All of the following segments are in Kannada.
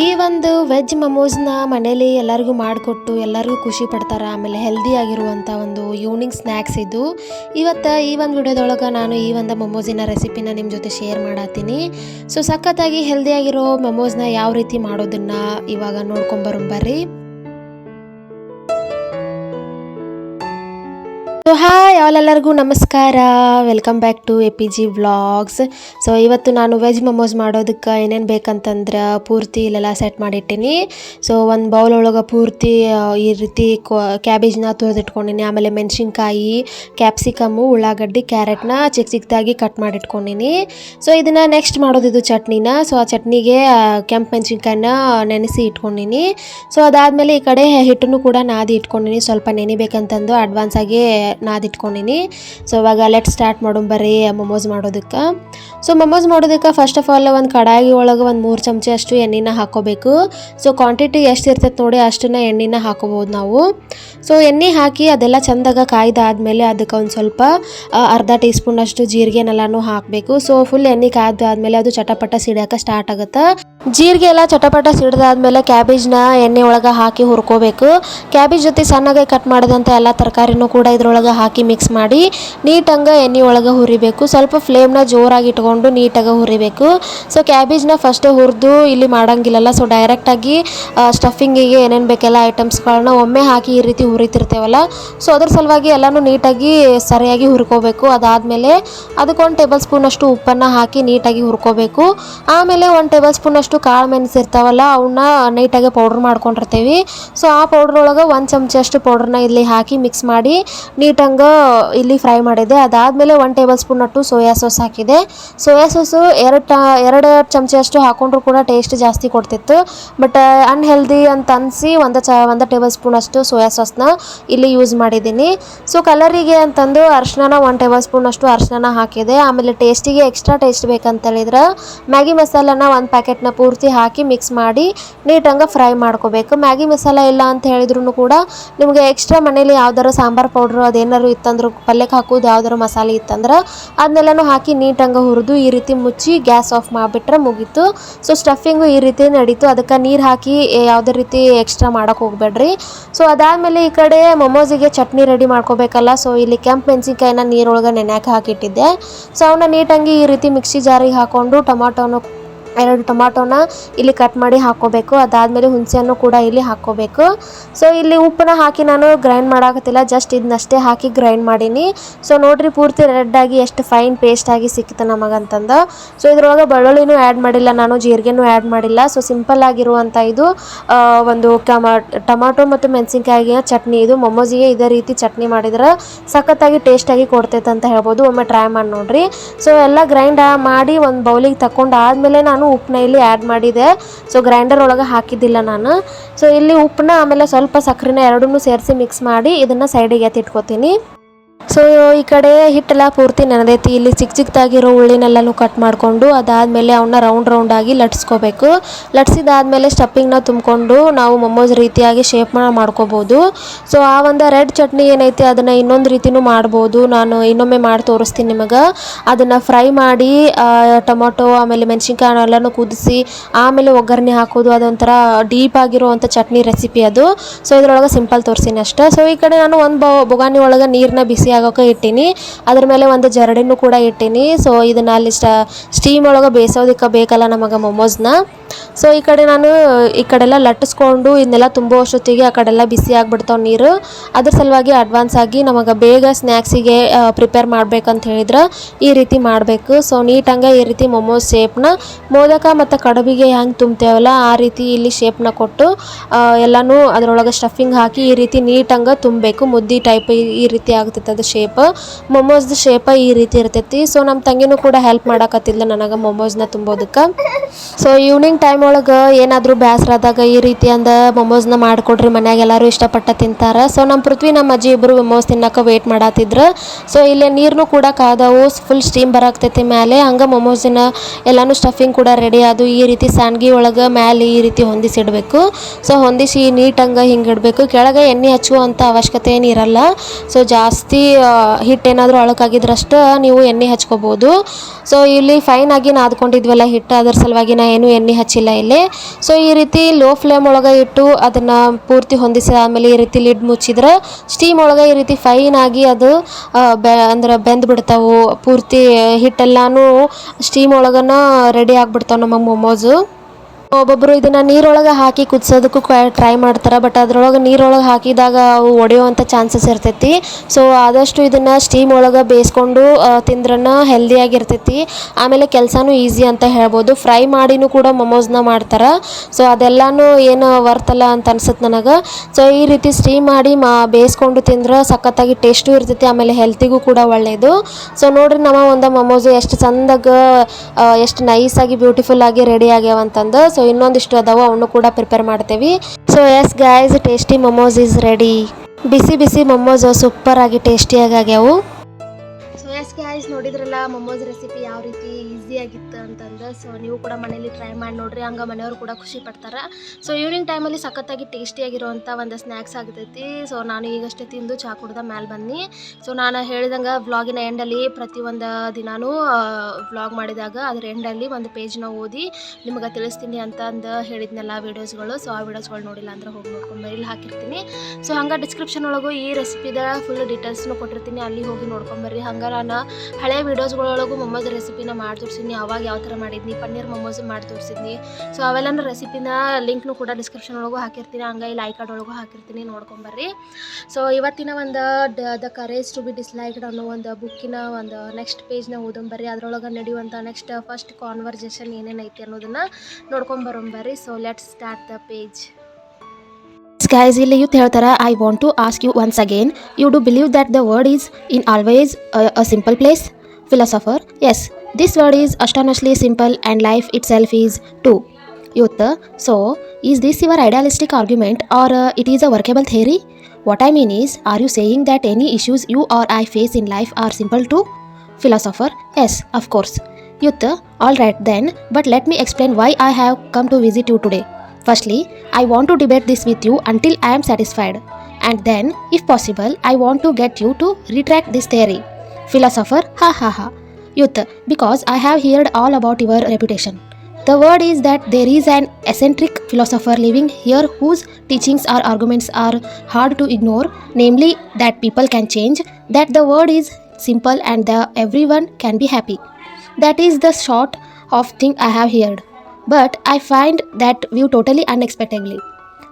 ಈ ಒಂದು ವೆಜ್ ಮಮೋಸ್ನ ಮನೇಲಿ ಎಲ್ಲರಿಗೂ ಮಾಡಿಕೊಟ್ಟು ಎಲ್ಲರಿಗೂ ಖುಷಿ ಪಡ್ತಾರೆ, ಆಮೇಲೆ ಹೆಲ್ದಿ ಆಗಿರುವಂಥ ಒಂದು ಈವ್ನಿಂಗ್ ಸ್ನ್ಯಾಕ್ಸ್ ಇದು. ಇವತ್ತು ಈ ಒಂದು ವಿಡಿಯೋದೊಳಗೆ ನಾನು ಈ ಒಂದು ಮೊಮೋಸಿನ ರೆಸಿಪಿನ ನಿಮ್ಮ ಜೊತೆ ಶೇರ್ ಮಾಡತ್ತೀನಿ ಸೊ ಸಖತ್ತಾಗಿ ಹೆಲ್ದಿ ಆಗಿರೋ ಮಮೋಸ್ನ ಯಾವ ರೀತಿ ಮಾಡೋದನ್ನು ಇವಾಗ ನೋಡ್ಕೊಂಬರೋಂಬರ್ರಿ ಸೊ ಹಾಯ್ ಎಲ್ಲರಿಗೂ ನಮಸ್ಕಾರ welcome back to A P G vlogs so ಇವತ್ತು ನಾನು ವೆಜ್ ಮಮೋಸ್ ಮಾಡೋದಕ್ಕೆ ಏನೇನು ಬೇಕಂತಂದ್ರೆ ಪೂರ್ತಿ ಇಲ್ಲೆಲ್ಲ ಸೆಟ್ ಮಾಡಿಟ್ಟಿನಿ. ಸೊ ಒಂದು ಬೌಲ್ ಒಳಗೆ ಪೂರ್ತಿ ಈ ರೀತಿ ಕ್ಯಾಬೇಜ್ನ ತುರಿದಿಟ್ಕೊಂಡಿನಿ ಆಮೇಲೆ ಮೆಣಸಿನ್ಕಾಯಿ ಕ್ಯಾಪ್ಸಿಕಮ್ಮು ಉಳ್ಳಾಗಡ್ಡಿ ಕ್ಯಾರೆಟ್ನ ಚಿಕ್ಕ ಚಿಕ್ಕದಾಗಿ ಕಟ್ ಮಾಡಿಟ್ಕೊಂಡಿನಿ. ಸೊ ಇದನ್ನು ನೆಕ್ಸ್ಟ್ ಮಾಡೋದಿದು ಚಟ್ನಿನ. ಸೊ ಆ ಚಟ್ನಿಗೆ ಕೆಂಪು ಮೆಣಸಿನ್ಕಾಯಿನ ನೆನೆಸಿ ಇಟ್ಕೊಂಡಿನಿ. ಸೊ ಅದಾದಮೇಲೆ ಈ ಕಡೆ ಹಿಟ್ಟನ್ನು ಕೂಡ ನಾದಿ ಇಟ್ಕೊಂಡಿನಿ. ಸ್ವಲ್ಪ ನೆನಿಬೇಕಂತಂದು ಅಡ್ವಾನ್ಸ್ ಆಗಿ ನಾದಿಟ್ಕೊಂಡಿನಿ. ಸೊ ಇವಾಗ ಲೆಟ್ ಸ್ಟಾರ್ಟ್ ಮಾಡೋಣ ಬರ್ರಿ ಮೊಮೋಸ್ ಮಾಡೋದಕ್ಕೆ. ಸೊ ಮೊಮೋಸ್ ಮಾಡೋದಕ್ಕೆ ಫಸ್ಟ್ ಆಫ್ ಆಲ್ ಒಂದು ಕಡಾಯಿ ಒಳಗೆ ಒಂದು ಮೂರು ಚಮಚ ಅಷ್ಟು ಎಣ್ಣೆನ ಹಾಕೋಬೇಕು. ಸೊ ಕ್ವಾಂಟಿಟಿ ಎಷ್ಟು ಇರ್ತೈತೆ ನೋಡಿ ಅಷ್ಟನ್ನ ಎಣ್ಣೆನ ಹಾಕೋಬೋದು ನಾವು. ಸೊ ಎಣ್ಣೆ ಹಾಕಿ ಅದೆಲ್ಲ ಚಂದಾಗ ಕಾಯ್ದಾದ್ಮೇಲೆ ಅದಕ್ಕೆ ಒಂದು ಸ್ವಲ್ಪ ಅರ್ಧ ಟೀ ಸ್ಪೂನ್ ಅಷ್ಟು ಜೀರಿಗೆನೆಲ್ಲಾನು ಹಾಕಬೇಕು. ಸೊ ಫುಲ್ ಎಣ್ಣೆ ಕಾಯ್ದಾದ್ಮೇಲೆ ಅದು ಚಟಪಟ ಸಿಡಿಯೋಕೆ ಸ್ಟಾರ್ಟ್ ಆಗುತ್ತೆ. ಜೀರಿಗೆ ಎಲ್ಲ ಚಟಪಟ ಸಿಡ್ದಾದ್ಮೇಲೆ ಕ್ಯಾಬೇಜ್ನ ಎಣ್ಣೆ ಒಳಗೆ ಹಾಕಿ ಹುರ್ಕೋಬೇಕು. ಕ್ಯಾಬೇಜ್ ಜೊತೆ ಸಣ್ಣಗೆ ಕಟ್ ಮಾಡಿದಂಥ ಎಲ್ಲ ತರಕಾರಿನೂ ಕೂಡ ಇದ್ರೊಳಗೆ ಹಾಕಿ ಮಿಕ್ಸ್ ಮಾಡಿ ನೀಟಂಗೆ ಎಣ್ಣೆ ಒಳಗೆ ಹುರಿಬೇಕು. ಸ್ವಲ್ಪ ಫ್ಲೇಮ್ನ ಜೋರಾಗಿ ಇಟ್ಕೊಂಡು ನೀಟಾಗಿ ಹುರಿಬೇಕು. ಸೊ ಕ್ಯಾಬೇಜ್ನ ಫಸ್ಟ್ ಹುರಿದು ಇಲ್ಲಿ ಮಾಡಂಗಿಲ್ಲಲ್ಲ. ಸೊ ಡೈರೆಕ್ಟಾಗಿ ಸ್ಟಫಿಂಗಿಗೆ ಏನೇನು ಬೇಕೆಲ್ಲ ಐಟಮ್ಸ್ಗಳನ್ನ ಒಮ್ಮೆ ಹಾಕಿ ಈ ರೀತಿ ಹುರಿತಿರ್ತೇವಲ್ಲ. ಸೊ ಅದ್ರ ಸಲುವಾಗಿ ಎಲ್ಲನೂ ನೀಟಾಗಿ ಸರಿಯಾಗಿ ಹುರ್ಕೋಬೇಕು. ಅದಾದಮೇಲೆ ಅದಕ್ಕೊಂದು ಟೇಬಲ್ ಸ್ಪೂನ್ ಅಷ್ಟು ಉಪ್ಪನ್ನು ಹಾಕಿ ನೀಟಾಗಿ ಹುರ್ಕೋಬೇಕು. ಆಮೇಲೆ ಒಂದು ಟೇಬಲ್ ಸ್ಪೂನ್ ಅಷ್ಟು ಕಾಳು ಮೆಣಸು ಇರ್ತಾವಲ್ಲ ಅವನ್ನ ನೀಟಾಗಿ ಪೌಡ್ರ್ ಮಾಡ್ಕೊಂಡಿರ್ತೇವೆ. ಸೊ ಆ ಪೌಡ್ರ್ ಒಳಗೆ ಒಂದು ಚಮಚ ಅಷ್ಟು ಪೌಡ್ರನ್ನ ಇಲ್ಲಿ ಹಾಕಿ ಮಿಕ್ಸ್ ಮಾಡಿ ನೀಟಂಗೆ ಇಲ್ಲಿ ಫ್ರೈ ಮಾಡಿದೆ ಅದಾದಮೇಲೆ ಒನ್ ಟೇಬಲ್ ಸ್ಪೂನ್ ಅಷ್ಟು ಸೋಯಾ ಸಾಸ್ ಹಾಕಿದೆ ಸೋಯಾ ಸಾಸು ಎರಡು ಟ, ಎರಡು ಚಮಚ ಅಷ್ಟು ಹಾಕೊಂಡ್ರು ಕೂಡ ಟೇಸ್ಟ್ ಜಾಸ್ತಿ ಕೊಡ್ತಿತ್ತು. ಬಟ್ ಅನ್ಹೆಲ್ದಿ ಅಂತ ಅನಿಸಿ ಒಂದು ಚ, ಒಂದು ಟೇಬಲ್ ಸ್ಪೂನ್ ಅಷ್ಟು ಸೋಯಾ ಸಾಸ್ನ ಇಲ್ಲಿ ಯೂಸ್ ಮಾಡಿದ್ದೀನಿ. ಸೊ ಕಲರಿಗೆ ಅಂತಂದು ಅರ್ಶಿನ ಒನ್ ಟೇಬಲ್ ಸ್ಪೂನ್ ಅಷ್ಟು ಅರ್ಶಿನ ಹಾಕಿದೆ ಆಮೇಲೆ ಟೇಸ್ಟಿಗೆ ಎಕ್ಸ್ಟ್ರಾ ಟೇಸ್ಟ್ ಬೇಕಂತ ಹೇಳಿದ್ರೆ ಮ್ಯಾಗಿ ಮಸಾಲನ ಒಂದು ಪ್ಯಾಕೆಟ್ನ ಪೂರ್ತಿ ಹಾಕಿ ಮಿಕ್ಸ್ ಮಾಡಿ ನೀಟಂಗೆ ಫ್ರೈ ಮಾಡ್ಕೋಬೇಕು. ಮ್ಯಾಗಿ ಮಸಾಲ ಇಲ್ಲ ಅಂತ ಹೇಳಿದ್ರು ಕೂಡ ನಿಮಗೆ ಎಕ್ಸ್ಟ್ರಾ ಮನೇಲಿ ಯಾವ್ದಾರು ಸಾಂಬಾರು ಪೌಡ್ರು ಅದೇನಾದ್ರು ಇತ್ತಂದ್ರೆ ಪಲ್ಯಕ್ಕೆ ಹಾಕೋದು ಯಾವ್ದಾರು ಮಸಾಲೆ ಇತ್ತಂದ್ರೆ ಅದನ್ನೆಲ್ಲನೂ ಹಾಕಿ ನೀಟಂಗೆ ಹುರಿದು ಈ ರೀತಿ ಮುಚ್ಚಿ ಗ್ಯಾಸ್ ಆಫ್ ಮಾಡಿಬಿಟ್ರೆ ಮುಗೀತು. ಸೊ ಸ್ಟಫಿಂಗು ಈ ರೀತಿ ನಡೀತು. ಅದಕ್ಕೆ ನೀರು ಹಾಕಿ ಯಾವುದೇ ರೀತಿ ಎಕ್ಸ್ಟ್ರಾ ಮಾಡೋಕೆ ಹೋಗ್ಬೇಡ್ರಿ. ಸೊ ಅದಾದಮೇಲೆ ಈ ಕಡೆ ಮೊಮೋಸಿಗೆ ಚಟ್ನಿ ರೆಡಿ ಮಾಡ್ಕೋಬೇಕಲ್ಲ. ಸೊ ಇಲ್ಲಿ ಕೆಂಪು ಮೆಣಸಿನ್ಕಾಯಿನ ನೀರೊಳಗೆ ನೆನೆಯಕ್ಕೆ ಹಾಕಿಟ್ಟಿದ್ದೆ. ಸೊ ಅವನ್ನ ನೀಟಂಗಿ ಈ ರೀತಿ ಮಿಕ್ಸಿ ಜಾರಿಗೆ ಹಾಕ್ಕೊಂಡು ಟೊಮಾಟೋನು ಎರಡು ಟೊಮಾಟೋನ ಇಲ್ಲಿ ಕಟ್ ಮಾಡಿ ಹಾಕೋಬೇಕು ಅದಾದಮೇಲೆ ಹುಣಸೆಹಣ್ಣು ಕೂಡ ಇಲ್ಲಿ ಹಾಕ್ಕೋಬೇಕು. ಸೊ ಇಲ್ಲಿ ಉಪ್ಪನ್ನ ಹಾಕಿ ನಾನು ಗ್ರೈಂಡ್ ಮಾಡಾಕತ್ತಿಲ್ಲ. ಜಸ್ಟ್ ಇದನ್ನಷ್ಟೇ ಹಾಕಿ ಗ್ರೈಂಡ್ ಮಾಡೀನಿ. ಸೊ ನೋಡ್ರಿ ಪೂರ್ತಿ ರೆಡ್ ಆಗಿ ಎಷ್ಟು ಫೈನ್ ಪೇಸ್ಟ್ ಆಗಿ ಸಿಕ್ತು ನಮಗಂತಂದು. ಸೊ ಇದ್ರೊಳಗೆ ಬೆಳ್ಳುಳ್ಳಿನೂ ಆ್ಯಡ್ ಮಾಡಿಲ್ಲ. ನಾನು ಜೀರಿಗೆನೂ ಆ್ಯಡ್ ಮಾಡಿಲ್ಲ. ಸೊ ಸಿಂಪಲ್ ಆಗಿರುವಂಥ ಇದು ಒಂದು ಕಮ ಟೊಮಾಟೊ ಮತ್ತು ಮೆಣಸಿನ್ಕಾಯಿಯ ಚಟ್ನಿ ಇದು. ಮೊಮೋಸಿಗೆ ಇದೇ ರೀತಿ ಚಟ್ನಿ ಮಾಡಿದ್ರೆ ಸಖತ್ತಾಗಿ ಟೇಸ್ಟಾಗಿ ಕೊಡ್ತೈತೆ ಅಂತ ಹೇಳ್ಬೋದು. ಒಮ್ಮೆ ಟ್ರೈ ಮಾಡಿ ನೋಡ್ರಿ. ಸೊ ಎಲ್ಲ ಗ್ರೈಂಡ್ ಮಾಡಿ ಒಂದು ಬೌಲಿಗೆ ತಕೊಂಡು ಆದಮೇಲೆ ನಾನು ಉಪ್ಪನ್ನ ಇಲ್ಲಿ ಆ್ಯಡ್ ಮಾಡಿದೆ. ಸೊ ಗ್ರೈಂಡರ್ ಒಳಗೆ ಹಾಕಿದ್ದಿಲ್ಲ ನಾನು. ಸೊ ಇಲ್ಲಿ ಉಪ್ಪನ್ನ ಆಮೇಲೆ ಸ್ವಲ್ಪ ಸಕ್ಕರೆನ ಎರಡನ್ನೂ ಸೇರಿಸಿ ಮಿಕ್ಸ್ ಮಾಡಿ ಇದನ್ನು ಸೈಡಿಗೆ ಎತ್ತಿಟ್ಕೋತೀನಿ ಸೊ ಈ ಕಡೆ ಹಿಟ್ಟೆಲ್ಲ ಪೂರ್ತಿ ನೆನೆದೈತಿ. ಇಲ್ಲಿ ಚಿಕ್ಕ ಚಿಕ್ಕದಾಗಿರೋ ಉಳ್ಳಿನೆಲ್ಲನೂ ಕಟ್ ಮಾಡಿಕೊಂಡು ಅದಾದಮೇಲೆ ಅವನ್ನ ರೌಂಡ್ ರೌಂಡಾಗಿ ಲಟ್ಸ್ಕೋಬೇಕು. ಲಟ್ಸಿದಾದ್ಮೇಲೆ ಸ್ಟಫಿಂಗ್ನ ತುಂಬಿಕೊಂಡು ನಾವು ಮೊಮೋಸ್ ರೀತಿಯಾಗಿ ಶೇಪ್ ಮಾಡ್ಕೋಬೋದು. ಸೊ ಆ ಒಂದು ರೆಡ್ ಚಟ್ನಿ ಏನೈತಿ ಅದನ್ನು ಇನ್ನೊಂದು ರೀತಿನೂ ಮಾಡ್ಬೋದು. ನಾನು ಇನ್ನೊಮ್ಮೆ ಮಾಡಿ ತೋರಿಸ್ತೀನಿ ನಿಮಗೆ. ಅದನ್ನು ಫ್ರೈ ಮಾಡಿ ಟೊಮೊಟೊ, ಆಮೇಲೆ ಮೆಣಸಿನ್ಕಾಯಿ ಎಲ್ಲನೂ ಕುದಿಸಿ, ಆಮೇಲೆ ಒಗ್ಗರಣೆ ಹಾಕೋದು. ಅದೊಂಥರ ಡೀಪ್ ಆಗಿರುವಂಥ ಚಟ್ನಿ ರೆಸಿಪಿ ಅದು. ಸೊ ಇದರೊಳಗೆ ಸಿಂಪಲ್ ತೋರಿಸ್ತೀನಿ ಅಷ್ಟೇ. ಸೊ ಈ ಕಡೆ ನಾನು ಒಂದು ಬೊಗಾನಿ ಒಳಗೆ ನೀರನ್ನ ಬಿಸಿ ಆಗೋಕೆ ಇಟ್ಟೀನಿ. ಅದ್ರ ಮೇಲೆ ಒಂದು ಜರಡಿನೂ ಕೂಡ ಇಟ್ಟೀನಿ. ಸೊ ಇದನ್ನ ಅಲ್ಲಿ ಸ್ಟ ಸ್ಟೀಮ್ ಒಳಗೆ ಬೇಯಿಸೋದಕ್ಕೆ ಬೇಕಲ್ಲ ನಮಗೆ ಮೊಮೋಸ್ನ ಸೊ ಈ ಕಡೆ ನಾನು, ಈ ಕಡೆಲ್ಲ ಲಟ್ಟಿಸ್ಕೊಂಡು ಇದನ್ನೆಲ್ಲ ತುಂಬೋ ಅಷ್ಟೊತ್ತಿಗೆ ಆ ಕಡೆಲ್ಲ ಬಿಸಿ ಆಗಿಬಿಡ್ತಾವೆ ನೀರು. ಅದ್ರ ಸಲುವಾಗಿ ಅಡ್ವಾನ್ಸ್ ಆಗಿ ನಮಗೆ ಬೇಗ ಸ್ನ್ಯಾಕ್ಸಿಗೆ ಪ್ರಿಪೇರ್ ಮಾಡ್ಬೇಕಂತ ಹೇಳಿದ್ರೆ ಈ ರೀತಿ ಮಾಡಬೇಕು. ಸೊ ನೀಟಂಗೆ ಈ ರೀತಿ ಮೊಮೋಸ್ ಶೇಪ್ನ ಮೋದಕ ಮತ್ತು ಕಡುಬಿಗೆ ಹೆಂಗೆ ತುಂಬ್ತೇವಲ್ಲ ಆ ರೀತಿ ಇಲ್ಲಿ ಶೇಪ್ನ ಕೊಟ್ಟು ಎಲ್ಲನೂ ಅದರೊಳಗೆ ಸ್ಟಫಿಂಗ್ ಹಾಕಿ ಈ ರೀತಿ ನೀಟಂಗೆ ತುಂಬಬೇಕು. ಮುದ್ದಿ ಟೈಪ್ ಈ ರೀತಿ ಆಗ್ತೈತೆ ಅದು ಶೇಪ್ ಮೊಮೋಸ್ ಶೇಪ ಈ ರೀತಿ ಇರ್ತೈತಿ. ಸೊ ನಮ್ಮ ತಂಗಿನೂ ಕೂಡ ಹೆಲ್ಪ್ ಮಾಡಾಕತ್ತಿಲ್ಲ ನನಗೆ ಮೊಮೋಸ್ನ ತುಂಬೋದಕ್ಕೆ. ಸೊ ಈವ್ನಿಂಗ್ ಟೈಮ್ ಒಳಗೆ ಏನಾದರೂ ಬೇಸರಾದಾಗ ಈ ರೀತಿ ಅಂದ ಮೊಮೋಸ್ನ ಮಾಡಿಕೊಡ್ರಿ, ಮನ್ಯಾಗ ಎಲ್ಲರೂ ಇಷ್ಟಪಟ್ಟ ತಿಂತಾರೆ. ಸೊ ನಮ್ಮ ಪೃಥ್ವಿ ನಮ್ಮ ಅಜ್ಜಿ ಇಬ್ಬರು ಮೊಮೋಸ್ ತಿನ್ನಕ್ಕೆ ವೇಟ್ ಮಾಡತ್ತಿದ್ರು ಸೊ ಇಲ್ಲೇ ನೀರನ್ನು ಕೂಡ ಕಾದವು ಫುಲ್ ಸ್ಟೀಮ್ ಬರಾಕ್ತೈತಿ ಮೇಲೆ ಹಂಗೆ ಮೊಮೋಸಿನ ಎಲ್ಲನೂ ಸ್ಟಫಿಂಗ್ ಕೂಡ ರೆಡಿ ಆದು. ಈ ರೀತಿ ಸ್ಯಾಂಡ್ಗಿ ಒಳಗೆ ಮ್ಯಾಲೆ ಈ ರೀತಿ ಹೊಂದಿಸಿಡಬೇಕು. ಸೊ ಹೊಂದಿಸಿ ನೀಟಂಗೆ ಹಿಂಗೆ ಇಡಬೇಕು ಕೆಳಗೆ ಎಣ್ಣೆ ಹಚ್ಚುವಂಥ ಅವಶ್ಯಕತೆ ಏನಿರಲ್ಲ ಸೊ ಜಾಸ್ತಿ ಹಿಟ್ಟು ಏನಾದರೂ ಅಳಕಾಗಿದ್ರಷ್ಟು ನೀವು ಎಣ್ಣೆ ಹಚ್ಕೋಬೋದು. ಸೊ ಇಲ್ಲಿ ಫೈನ್ ಆಗಿ ನಾದ್ಕೊಂಡಿದ್ವಲ್ಲ ಹಿಟ್ಟು ಅದರ ಸಲುವಾಗಿ ನಾ ಏನೂ ಎಣ್ಣೆ ಹಚ್ಚಿಲ್ಲ ಇಲ್ಲಿ. ಸೊ ಈ ರೀತಿ ಲೋ ಫ್ಲೇಮ್ ಒಳಗೆ ಇಟ್ಟು ಅದನ್ನು ಪೂರ್ತಿ ಹೊಂದಿಸಿ ಆಮೇಲೆ ಈ ರೀತಿ ಲಿಡ್ ಮುಚ್ಚಿದ್ರೆ ಸ್ಟೀಮ್ ಒಳಗೆ ಈ ರೀತಿ ಫೈನ್ ಆಗಿ ಅದು ಬೆ, ಅಂದ್ರೆ ಬೆಂದು ಬಿಡ್ತಾವು. ಪೂರ್ತಿ ಹಿಟ್ಟೆಲ್ಲಾನು ಸ್ಟೀಮ್ ಒಳಗನ ರೆಡಿ ಆಗಿಬಿಡ್ತಾವೆ ನಮ್ಮ ಮೊಮೋಸು ಒಬ್ಬೊಬ್ಬರು ಇದನ್ನ ನೀರೊಳಗೆ ಹಾಕಿ ಕುದಿಸೋದಕ್ಕೂ ಟ್ರೈ ಮಾಡ್ತಾರೆ ಬಟ್ ಅದ್ರೊಳಗೆ ನೀರೊಳಗೆ ಹಾಕಿದಾಗ ಅವು ಒಡೆಯುವಂಥ ಚಾನ್ಸಸ್ ಇರ್ತೈತಿ. ಸೊ ಆದಷ್ಟು ಇದನ್ನ ಸ್ಟೀಮ್ ಒಳಗೆ ಬೇಯಿಸ್ಕೊಂಡು ತಿಂದ್ರನ ಹೆಲ್ದಿಯಾಗಿರ್ತೈತಿ ಆಮೇಲೆ ಕೆಲಸನೂ ಈಸಿ ಅಂತ ಹೇಳ್ಬೋದು. ಫ್ರೈ ಮಾಡಿನೂ ಕೂಡ ಮೊಮೋಸ್ನ ಮಾಡ್ತಾರೆ. ಸೊ ಅದೆಲ್ಲನೂ ಏನು ವರ್ತಲ್ಲ ಅಂತ ಅನ್ಸುತ್ತೆ ನನಗೆ. ಸೊ ಈ ರೀತಿ ಸ್ಟೀಮ್ ಮಾಡಿ ಮಾ, ಬೇಯಿಸ್ಕೊಂಡು ತಿಂದ್ರೆ ಸಖತ್ತಾಗಿ ಟೇಸ್ಟು ಇರ್ತೈತಿ, ಆಮೇಲೆ ಹೆಲ್ತಿಗೂ ಕೂಡ ಒಳ್ಳೆಯದು ಸೊ ನೋಡ್ರಿ ನಮ್ಮ ಒಂದು ಮೊಮೋಸು ಎಷ್ಟು ಚಂದಾಗ ಎಷ್ಟು ನೈಸಾಗಿ ಬ್ಯೂಟಿಫುಲ್ ಆಗಿ ರೆಡಿ ಆಗ್ಯಾವ ಅಂತಂದು ಸೊ ಇನ್ನೊಂದಿಷ್ಟು ಅದಾವ ಅವನು ಕೂಡ ಪ್ರಿಪೇರ್ ಮಾಡ್ತೇವೆ. So yes guys tasty momos is ready ಬಿಸಿ ಬಿಸಿ ಮೊಮೋಸ್ ಸೂಪರ್ ಆಗಿ ಟೇಸ್ಟಿಯಾಗಿ ಆಗ್ಯಾವು. ಸೊ ಎಸ್ ಗಾಯ್ಸ್ ನೋಡಿದ್ರಲ್ಲ ಮೊಮೋಸ್ ರೆಸಿಪಿ ಯಾವ ರೀತಿ ಈಸಿಯಾಗಿತ್ತು ಅಂತಂದ್ರೆ ಸೊ ನೀವು ಕೂಡ ಮನೇಲಿ ಟ್ರೈ ಮಾಡಿ ನೋಡ್ರಿ, ಹಂಗೆ ಮನೆಯವರು ಕೂಡ ಖುಷಿ ಪಡ್ತಾರೆ. ಸೊ ಈವ್ನಿಂಗ್ ಟೈಮಲ್ಲಿ ಸಖತ್ತಾಗಿ ಟೇಸ್ಟಿಯಾಗಿರುವಂಥ ಒಂದು ಸ್ನ್ಯಾಕ್ಸ್ ಆಗ್ತೈತಿ. ಸೊ ನಾನು ಈಗಷ್ಟೇ ತಿಂದು ಚಾ ಕುಡ್ದ ಮ್ಯಾಲೆ ಬನ್ನಿ ಸೊ ನಾನು ಹೇಳಿದಂಗೆ ವ್ಲಾಗಿನ ಎಂಡಲ್ಲಿ ಒಂದು ದಿನಾನೂ ವ್ಲಾಗ್ ಮಾಡಿದಾಗ ಅದ್ರ ಎಂಡಲ್ಲಿ ಒಂದು ಪೇಜ್ನ ಓದಿ ನಿಮಗೆ ತಿಳಿಸ್ತೀನಿ ಅಂತ ಅಂದು ಹೇಳಿದ್ನೆಲ್ಲ ವೀಡಿಯೋಸ್ಗಳು ಸೊ ಆ ವೀಡಿಯೋಸ್ಗಳು ನೋಡಿಲ್ಲ ಅಂದ್ರೆ ಹೋಗಿ ನೋಡ್ಕೊಂಡು ಇಲ್ಲಿ ಹಾಕಿರ್ತೀನಿ. ಸೊ ಹಂಗೆ ಡಿಸ್ಕ್ರಿಪ್ಷನ್ ಒಳಗೂ ಈ ರೆಸಿಪಿದ ಫುಲ್ ಡೀಟೇಲ್ಸ್ನು ಕೊಟ್ಟಿರ್ತೀನಿ. ಅಲ್ಲಿ ಹೋಗಿ ನೋಡ್ಕೊಂಬರ್ರಿ ಹಂಗೆ ನಾನು ಹಳೆ ವೀಡಿಯೋಸ್ಗಳೊಳಗೂ ಮೊಮ್ಮದ ರೆಸಿಪಿನ ಮಾಡಿ ತೋರಿಸಿದ್ನಿ, ಅವಾಗ ಯಾವ ಥರ ಮಾಡಿದ್ನಿ, ಪನ್ನೀರ್ ಮೊಮೋಸ್ ಮಾಡಿ ತೋರಿಸಿದ್ನಿ. ಸೊ ಅವೆಲ್ಲನೂ ರೆಸಿಪಿನ ಲಿಂಕ್ನು ಕೂಡ ಡಿಸ್ಕ್ರಿಪ್ಷನ್ ಒಳಗೂ ಹಾಕಿರ್ತೀನಿ ಹಂಗೆ ಇಲ್ಲಿ ಐ ಕಾರ್ಡ್ ಒಳಗೂ ಹಾಕಿರ್ತೀನಿ ನೋಡ್ಕೊಂಬರ್ರಿ ಸೊ ಇವತ್ತಿನ ಒಂದು the courage to be disliked ಅನ್ನೋ ಒಂದು ಬುಕ್ಕಿನ ಒಂದು ನೆಕ್ಸ್ಟ್ ಪೇಜ್ನ ಓದೊಂಬರ್ರಿ ಅದರೊಳಗೆ ನಡೆಯುವಂಥ ನೆಕ್ಸ್ಟ್ ಫಸ್ಟ್ ಕಾನ್ವರ್ಜೇಷನ್ ಏನೇನೈತಿ ಅನ್ನೋದನ್ನು ನೋಡ್ಕೊಂಬರೊಂಬರ್ರಿ so let's start the page guys ಇಲ್ಲಿ ಯೂತ್ ಹೇಳ್ತಾರೆ I want to ask you once again you do believe that the world is in always a simple place philosopher yes This word is astonishingly simple and life itself is too. Yutta, so is this your idealistic argument or uh, it is a workable theory? What I mean is, are you saying that any issues you or I face in life are simple too? Philosopher, yes, of course. Yutta, alright then, but let me explain why I have come to visit you today. Firstly, I want to debate this with you until I am satisfied. And then, if possible, I want to get you to retract this theory. Philosopher, ha ha ha youth because i have heard all about your reputation the word is that there is an eccentric philosopher living here whose teachings or arguments are hard to ignore, namely that people can change, that the world is simple and that everyone can be happy. That is the sort of thing I have heard. But I find that view totally unexpectedly.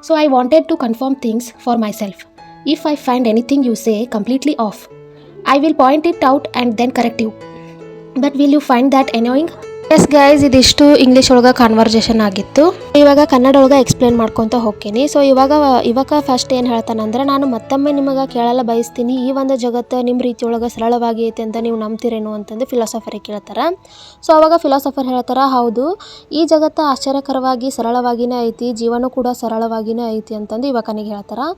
So I wanted to confirm things for myself. If I find anything you say completely off, I will point it out and then correct you. But will you find that annoying yes guys ಇದಿಷ್ಟು ಇಂಗ್ಲೀಷ್ ಒಳಗೆ ಕಾನ್ವರ್ಜೇಷನ್ ಆಗಿತ್ತು. ಇವಾಗ ಕನ್ನಡ ಒಳಗೆ ಎಕ್ಸ್ಪ್ಲೇನ್ ಮಾಡ್ಕೊತ ಹೋಗ್ತೀನಿ. ಸೊ ಇವಾಗ ಇವಾಗ ಫಸ್ಟ್ ಏನು ಹೇಳ್ತಾನಂದ್ರೆ ನಾನು ಮತ್ತೊಮ್ಮೆ ನಿಮಗೆ ಕೇಳಲು ಬಯಸ್ತೀನಿ. ಈ ಒಂದು ಜಗತ್ತು ನಿಮ್ಮ ರೀತಿಯೊಳಗೆ ಸರಳವಾಗಿ ಐತೆ ಅಂತ ನೀವು ನಂಬ್ತೀರೇನು ಅಂತಂದು ಫಿಲಾಸಫರಿಗೆ ಕೇಳ್ತಾರೆ. ಸೊ ಅವಾಗ ಫಿಲಾಸಫರ್ ಹೇಳ್ತಾರೆ, ಹೌದು, ಈ ಜಗತ್ತು ಆಶ್ಚರ್ಯಕರವಾಗಿ ಸರಳವಾಗಿನೇ ಐತಿ, ಜೀವನ ಕೂಡ ಸರಳವಾಗಿನೇ ಐತಿ ಅಂತಂದು ಯುವಕನಿಗೆ ಹೇಳ್ತಾರೆ.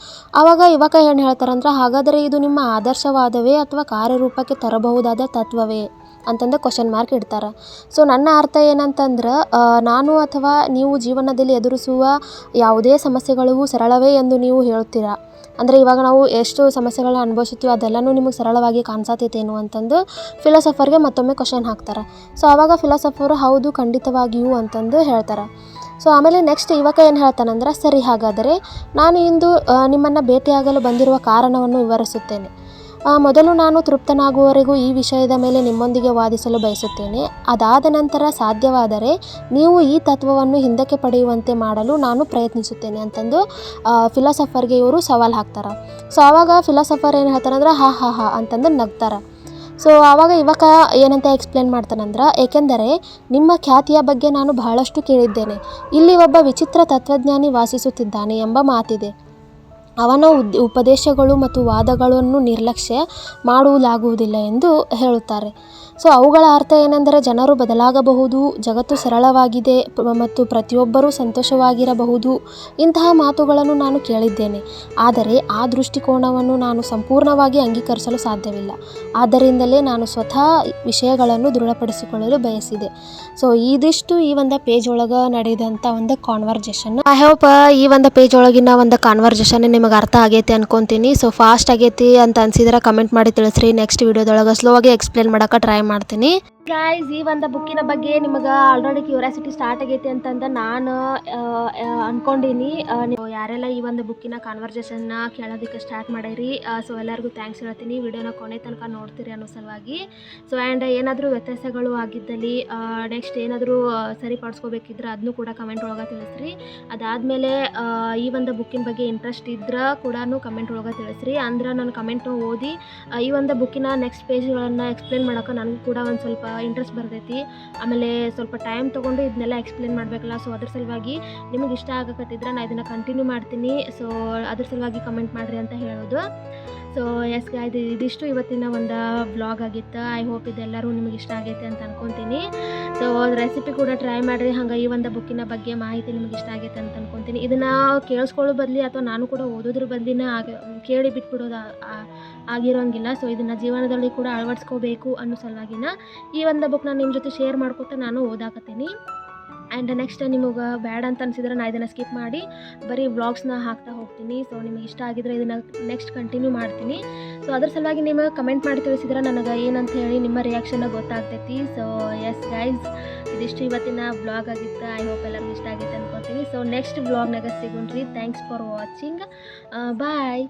ಆವಾಗ ಯುವಕ ಏನು ಹೇಳ್ತಾರಂದ್ರೆ, ಹಾಗಾದರೆ ಇದು ನಿಮ್ಮ ಆದರ್ಶವಾದವೇ ಅಥವಾ ಕಾರ್ಯರೂಪಕ್ಕೆ ತರಬಹುದಾದ ತತ್ವವೇ? ಅಂತಂದು ಕ್ವಶನ್ ಮಾರ್ಕ್ ಇಡ್ತಾರೆ. ಸೊ ನನ್ನ ಅರ್ಥ ಏನಂತಂದ್ರೆ ನಾನು ಅಥವಾ ನೀವು ಜೀವನದಲ್ಲಿ ಎದುರಿಸುವ ಯಾವುದೇ ಸಮಸ್ಯೆಗಳು ಸರಳವೇ ಎಂದು ನೀವು ಹೇಳುತ್ತೀರಾ ಅಂದರೆ ಇವಾಗ ನಾವು ಎಷ್ಟು ಸಮಸ್ಯೆಗಳನ್ನ ಅನುಭವಿಸುತ್ತೀವಿ ಅದೆಲ್ಲನೂ ನಿಮಗೆ ಸರಳವಾಗಿ ಕಾಣಿಸತೈತೇನು ಅಂತಂದು ಫಿಲಾಸಫರ್ಗೆ ಮತ್ತೊಮ್ಮೆ ಕ್ವಶನ್ ಹಾಕ್ತಾರೆ. ಸೊ ಆವಾಗ ಫಿಲಾಸಫರು ಹೌದು, ಖಂಡಿತವಾಗಿಯೂ ಅಂತಂದು ಹೇಳ್ತಾರೆ. ಸೊ ಆಮೇಲೆ ನೆಕ್ಸ್ಟ್ ಇವಾಗ ಏನು ಹೇಳ್ತಾನಂದ್ರೆ, ಸರಿ, ಹಾಗಾದರೆ ನಾನು ಇಂದು ನಿಮ್ಮನ್ನು ಭೇಟಿಯಾಗಲು ಬಂದಿರುವ ಕಾರಣವನ್ನು ವಿವರಿಸುತ್ತೇನೆ. ಮೊದಲು ನಾನು ತೃಪ್ತನಾಗುವವರೆಗೂ ಈ ವಿಷಯದ ಮೇಲೆ ನಿಮ್ಮೊಂದಿಗೆ ವಾದಿಸಲು ಬಯಸುತ್ತೇನೆ. ಅದಾದ ನಂತರ ಸಾಧ್ಯವಾದರೆ ನೀವು ಈ ತತ್ವವನ್ನು ಹಿಂದಕ್ಕೆ ಪಡೆಯುವಂತೆ ಮಾಡಲು ನಾನು ಪ್ರಯತ್ನಿಸುತ್ತೇನೆ ಅಂತಂದು ಫಿಲಾಸಫರ್ಗೆ ಇವರು ಸವಾಲು ಹಾಕ್ತಾರೆ. ಸೊ, ಆವಾಗ ಫಿಲಾಸಫರ್ ಏನು ಹೇಳ್ತಾರಂದ್ರೆ ಹಾ ಹಾ ಹಾ ಅಂತಂದು ನಗ್ತಾರೆ. ಸೊ, ಆವಾಗ ಯುವಕ ಏನಂತ ಎಕ್ಸ್ಪ್ಲೇನ್ ಮಾಡ್ತಾನಂದ್ರೆ ಏಕೆಂದರೆ ನಿಮ್ಮ ಖ್ಯಾತಿಯ ಬಗ್ಗೆ ನಾನು ಬಹಳಷ್ಟು ಕೇಳಿದ್ದೇನೆ. ಇಲ್ಲಿ ಒಬ್ಬ ವಿಚಿತ್ರ ತತ್ವಜ್ಞಾನಿ ವಾಸಿಸುತ್ತಿದ್ದಾನೆ ಎಂಬ ಮಾತಿದೆ. ಅವನ ಉದ್, ಉಪದೇಶಗಳು ಮತ್ತು ವಾದಗಳನ್ನು ನಿರ್ಲಕ್ಷ್ಯ ಮಾಡುವುದಾಗುವುದಿಲ್ಲ ಎಂದು ಹೇಳುತ್ತಾರೆ. ಸೊ, ಅವುಗಳ ಅರ್ಥ ಏನೆಂದರೆ ಜನರು ಬದಲಾಗಬಹುದು, ಜಗತ್ತು ಸರಳವಾಗಿದೆ ಮತ್ತು ಪ್ರತಿಯೊಬ್ಬರೂ ಸಂತೋಷವಾಗಿರಬಹುದು. ಇಂತಹ ಮಾತುಗಳನ್ನು ನಾನು ಕೇಳಿದ್ದೇನೆ. ಆದರೆ ಆ ದೃಷ್ಟಿಕೋನವನ್ನು ನಾನು ಸಂಪೂರ್ಣವಾಗಿ ಅಂಗೀಕರಿಸಲು ಸಾಧ್ಯವಿಲ್ಲ. ಆದ್ದರಿಂದಲೇ ನಾನು ಸ್ವತಃ ವಿಷಯಗಳನ್ನು ದೃಢಪಡಿಸಿಕೊಳ್ಳಲು ಬಯಸಿದೆ. ಸೊ ಇದಿಷ್ಟು ಈ ಒಂದು ಪೇಜ್ ಒಳಗೆ ನಡೆದಂಥ ಒಂದು ಕಾನ್ವರ್ಜೇಷನ್ ಐ ಹೋಪ್ ಈ ಒಂದು ಪೇಜ್ ಒಳಗಿನ ಒಂದು ಕಾನ್ವರ್ಜೇಷನ್ ನಿಮಗೆ ಅರ್ಥ ಆಗೈತಿ ಅನ್ಕೊತೀನಿ. ಸೊ ಫಾಸ್ಟ್ ಆಗೈತಿ ಅಂತ ಅನ್ಸಿದ್ರೆ ಕಮೆಂಟ್ ಮಾಡಿ ತಿಳಿಸ್ರಿ. ನೆಕ್ಸ್ಟ್ ವಿಡಿಯೋದೊಳಗೆ ಸ್ಲೋ ಆಗಿ ಎಕ್ಸ್ಪ್ಲೇನ್ ಮಾಡೋಕೆ ಟ್ರೈ ಮಾಡ್ತೀನಿ. ಗೈಸ್ ಈ ಒಂದು ಬುಕ್ಕಿನ ಬಗ್ಗೆ ನಿಮಗೆ ಆಲ್ರೆಡಿ ಕ್ಯೂರಿಯಾಸಿಟಿ ಸ್ಟಾರ್ಟ್ ಆಗೈತಿ ಅಂತಂದ್ರೆ ನಾನು ಅನ್ಕೊಂಡೀನಿ. ನೀವು ಯಾರೆಲ್ಲ ಈ ಒಂದು ಬುಕ್ಕಿನ ಕಾನ್ವರ್ಸೇಷನ್ನ ಕೇಳೋದಕ್ಕೆ ಸ್ಟಾರ್ಟ್ ಮಾಡಿರಿ ಸೊ ಎಲ್ಲರಿಗೂ ಥ್ಯಾಂಕ್ಸ್ ಹೇಳ್ತೀನಿ. ವಿಡಿಯೋನ ಕೊನೆ ತನಕ ನೋಡ್ತೀರಿ ಅನ್ನೋ ಸಲುವಾಗಿ. ಸೊ ಆ್ಯಂಡ್ ಏನಾದರೂ ವ್ಯತ್ಯಾಸಗಳು ಆಗಿದ್ದಲ್ಲಿ ನೆಕ್ಸ್ಟ್ ಏನಾದರೂ ಸರಿಪಡಿಸ್ಕೋಬೇಕಿದ್ರೆ ಅದನ್ನು ಕೂಡ ಕಮೆಂಟ್ ಒಳಗೆ ತಿಳಿಸ್ರಿ. ಅದಾದಮೇಲೆ ಈ ಒಂದು ಬುಕ್ಕಿನ ಬಗ್ಗೆ ಇಂಟ್ರೆಸ್ಟ್ ಇದ್ರೆ ಕೂಡ ಕಮೆಂಟ್ ಒಳಗೆ ತಿಳಿಸ್ರಿ. ಅಂದ್ರೆ ನಾನು ಕಮೆಂಟ್ನ ಓದಿ ಈ ಒಂದು ಬುಕ್ಕಿನ ನೆಕ್ಸ್ಟ್ ಪೇಜ್ಗಳನ್ನು ಎಕ್ಸ್ಪ್ಲೇನ್ ಮಾಡೋಕೆ ನನಗೂ ಕೂಡ ಒಂದು ಸ್ವಲ್ಪ ಇಂಟ್ರೆಸ್ಟ್ ಬರ್ತೈತಿ. ಆಮೇಲೆ ಸ್ವಲ್ಪ ಟೈಮ್ ತೊಗೊಂಡು ಇದನ್ನೆಲ್ಲ ಎಕ್ಸ್ಪ್ಲೇನ್ ಮಾಡಬೇಕಲ್ಲ. ಸೊ ಅದ್ರ ಸಲುವಾಗಿ ನಿಮಗೆ ಇಷ್ಟ ಆಗಕತ್ತಿದ್ರೆ ನಾನು ಇದನ್ನು ಕಂಟಿನ್ಯೂ ಮಾಡ್ತೀನಿ. ಸೊ ಅದ್ರ ಸಲುವಾಗಿ ಕಮೆಂಟ್ ಮಾಡಿರಿ ಅಂತ ಹೇಳೋದು. ಸೊ ಎಸ್ ಇದು ಇದಿಷ್ಟು ಇವತ್ತಿನ ಒಂದು ಬ್ಲಾಗ್ ಆಗಿತ್ತು. ಐ ಹೋಪ್ ಇದೆಲ್ಲರೂ ನಿಮಗೆ ಇಷ್ಟ ಆಗೈತೆ ಅಂತ ಅನ್ಕೊತೀನಿ. ಸೊ ರೆಸಿಪಿ ಕೂಡ ಟ್ರೈ ಮಾಡಿರಿ. ಹಂಗೆ ಈ ಒಂದು ಬುಕ್ಕಿನ ಬಗ್ಗೆ ಮಾಹಿತಿ ನಿಮಗೆ ಇಷ್ಟ ಆಗೈತೆ ಅಂತ ಅನ್ಕೊತೀನಿ. ಇದನ್ನು ಕೇಳಿಸ್ಕೊಳ್ಳೋ ಬದಲಿ ಅಥವಾ ನಾನು ಕೂಡ ಓದೋದ್ರ ಬದಲಿನ ಆಗ ಕೇಳಿ ಬಿಟ್ಬಿಡೋದು ಆಗಿರೋಂಗಿಲ್ಲ. ಸೊ ಇದನ್ನು ಜೀವನದಲ್ಲಿ ಕೂಡ ಅಳವಡಿಸ್ಕೋಬೇಕು ಅನ್ನೋ ಸಲುವಾಗಿನ ಈ ಒಂದು ಬುಕ್ನ ನಿಮ್ಮ ಜೊತೆ ಶೇರ್ ಮಾಡ್ಕೊತ ನಾನು ಓದಾಕತ್ತೀನಿ. ಆ್ಯಂಡ್ ನೆಕ್ಸ್ಟ್ ನಿಮಗೆ ಬ್ಯಾಡ್ ಅಂತ ಅನಿಸಿದ್ರೆ ನಾನು ಇದನ್ನು ಸ್ಕಿಪ್ ಮಾಡಿ ಬರೀ ವ್ಲಾಗ್ಸ್ನ ಹಾಕ್ತಾ ಹೋಗ್ತೀನಿ. ಸೊ ನಿಮಗೆ ಇಷ್ಟ ಆಗಿದ್ರೆ ಇದನ್ನು ನೆಕ್ಸ್ಟ್ ಕಂಟಿನ್ಯೂ ಮಾಡ್ತೀನಿ. ಸೊ ಅದ್ರ ಸಲುವಾಗಿ ನಿಮಗೆ ಕಮೆಂಟ್ ಮಾಡಿ ತಿಳಿಸಿದ್ರೆ ನನಗೆ ಏನಂತ ಹೇಳಿ ನಿಮ್ಮ ರಿಯಾಕ್ಷನ್ನ ಗೊತ್ತಾಗ್ತೈತಿ. ಸೊ ಎಸ್ ಗೈಸ್ ಇದಿಷ್ಟು ಇವತ್ತಿನ ಬ್ಲಾಗ್ ಆಗಿತ್ತು. ಐ ಹೋಪ್ ಎಲ್ಲರಿಗೂ ಇಷ್ಟ ಆಗಿತ್ತು ಅನ್ಕೊತೀನಿ. ಸೊ ನೆಕ್ಸ್ಟ್ ಬ್ಲಾಗ್ನಾಗ ಸಿಗೋಣ್ರಿ. Thanks for watching bye